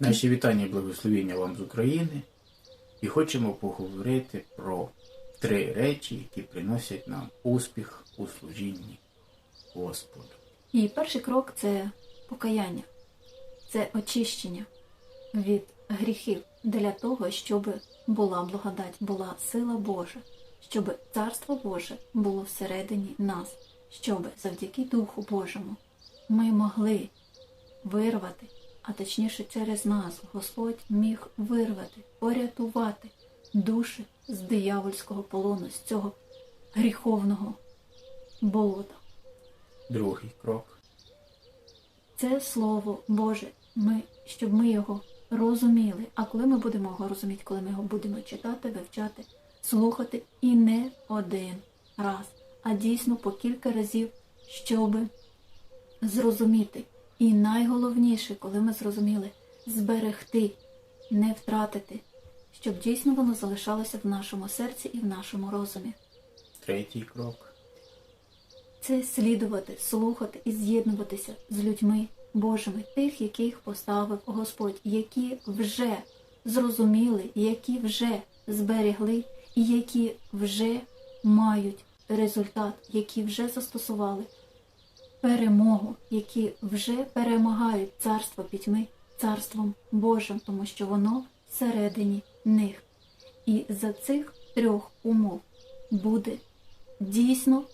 Наші вітання і благословення вам з України. І хочемо поговорити про три речі, які приносять нам успіх у служінні Господу. І перший крок це покаяння, це очищення від гріхів для того, щоб була благодать, була сила Божа, щоб Царство Боже було всередині нас, щоб завдяки Духу Божому ми могли вирвати, а точніше через нас Господь міг вирвати, порятувати душі з диявольського полону, з цього гріховного болота. Другий крок Це слово Боже, ми, щоб ми його розуміли. А коли ми будемо його розуміти, коли ми його будемо читати, вивчати, слухати і не один раз, а дійсно по кілька разів, щоб зрозуміти. І найголовніше, коли ми зрозуміли, зберегти, не втратити, щоб дійсно воно залишалося в нашому серці і в нашому розумі. третій крок це слідувати, слухати і з'єднуватися з людьми Божими, тих, яких поставив Господь, які вже зрозуміли, які вже зберегли, і які вже мають результат, які вже застосували перемогу, які вже перемагають царство пітьми царством Божим, тому що воно всередині них. І за цих трьох умов буде дійсно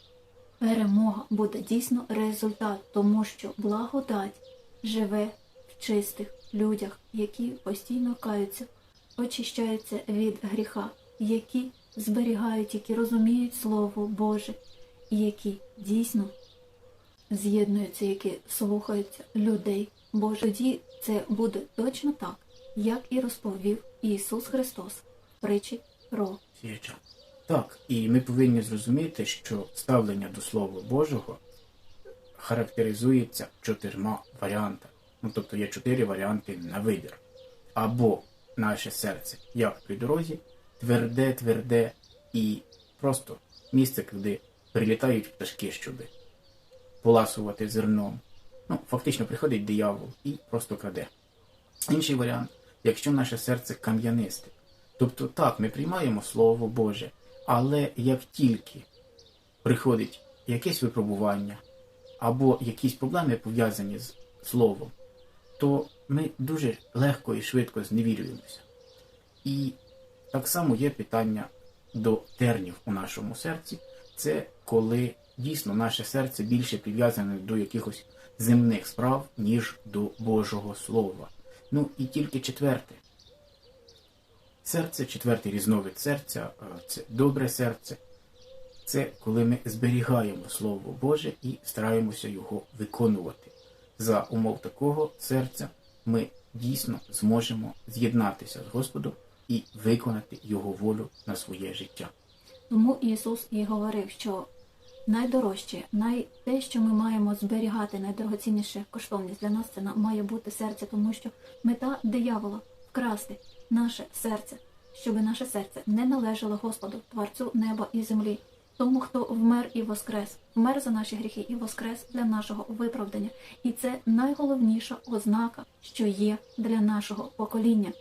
перемога, буде дійсно результат, тому що благодать живе в чистих людях, які постійно каються, очищаються від гріха, які зберігають, які розуміють Слово Боже, і які дійсно з'єднуються, які слухаються людей Боже. Тоді це буде точно так, як і розповів Ісус Христос в притчі про сіяча. Так, і ми повинні зрозуміти, що ставлення до Слова Божого характеризується чотирма варіантами. Ну, тобто є чотири варіанти на вибір. Або наше серце, як при дорозі, тверде, тверде і просто місце, куди прилітають пташки, щоб поласувати зерном. Ну, фактично приходить диявол і просто краде. Інший варіант, якщо наше серце кам'янисте. Тобто так, ми приймаємо Слово Боже, але як тільки приходить якесь випробування або якісь проблеми пов'язані з словом, то ми дуже легко і швидко зневірюємося. І так само є питання до тернів у нашому серці. Це коли дійсно наше серце більше прив'язане до якихось земних справ, ніж до Божого Слова. Ну і тільки четверте. Серце, четвертий різновид серця, е, це добре серце. Це коли ми зберігаємо Слово Боже і стараємося його виконувати. За умов такого серця ми дійсно зможемо з'єднатися з Господом і виконати Його волю на своє життя. Тому Ісус і говорив, що найдорожче, най... те, що ми маємо зберігати, найдорогоцінніше коштовність для нас, це має бути серце, тому що мета диявола вкрасти наше серце, щоб наше серце не належало Господу, Творцю неба і землі, тому, хто вмер і воскрес, вмер за наші гріхи і воскрес для нашого виправдання. І це найголовніша ознака, що є для нашого покоління.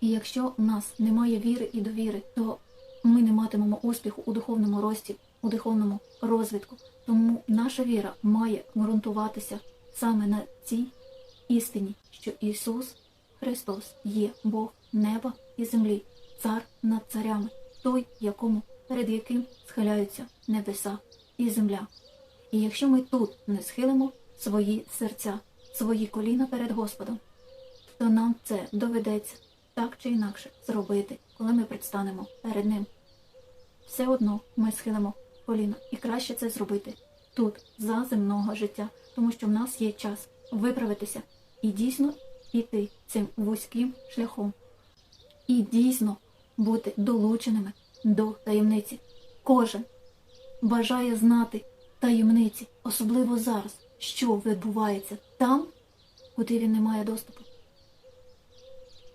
І якщо у нас немає віри і довіри, то ми не матимемо успіху у духовному рості, у духовному розвитку. Тому наша віра має ґрунтуватися саме на цій істині, що Ісус Христос є Бог неба і землі, цар над царями, той, якому перед яким схиляються небеса і земля. І якщо ми тут не схилимо свої серця, свої коліна перед Господом, то нам це доведеться так чи інакше зробити, коли ми предстанемо перед ним. Все одно ми схилимо коліна, і краще це зробити тут, за земного життя, тому що в нас є час виправитися і дійсно йти цим вузьким шляхом, і дійсно бути долученими до таємниці. Кожен бажає знати таємниці, особливо зараз, що відбувається там, куди він не має доступу.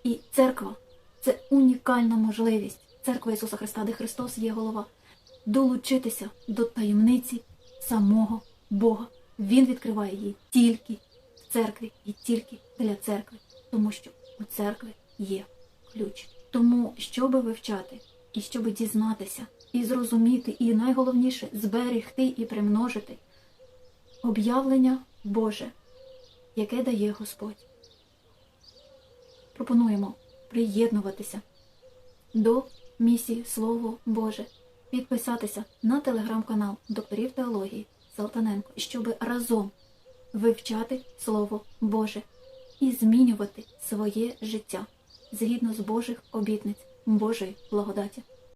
І церква це унікальна можливість. Церква Ісуса Христа, де Христос є голова, долучитися до таємниці самого Бога. Він відкриває її тільки в церкві і тільки для церкви. тому що у церкві є ключ. Тому, щоби вивчати, і щоби дізнатися, і зрозуміти, і найголовніше зберегти і примножити об'явлення Боже, яке дає Господь. Пропонуємо приєднуватися до місії Слово Боже, підписатися на телеграм-канал докторів теології Салтаненко, щоб разом вивчати Слово Боже і змінювати своє життя згідно з Божих обітниць Божої благодаті.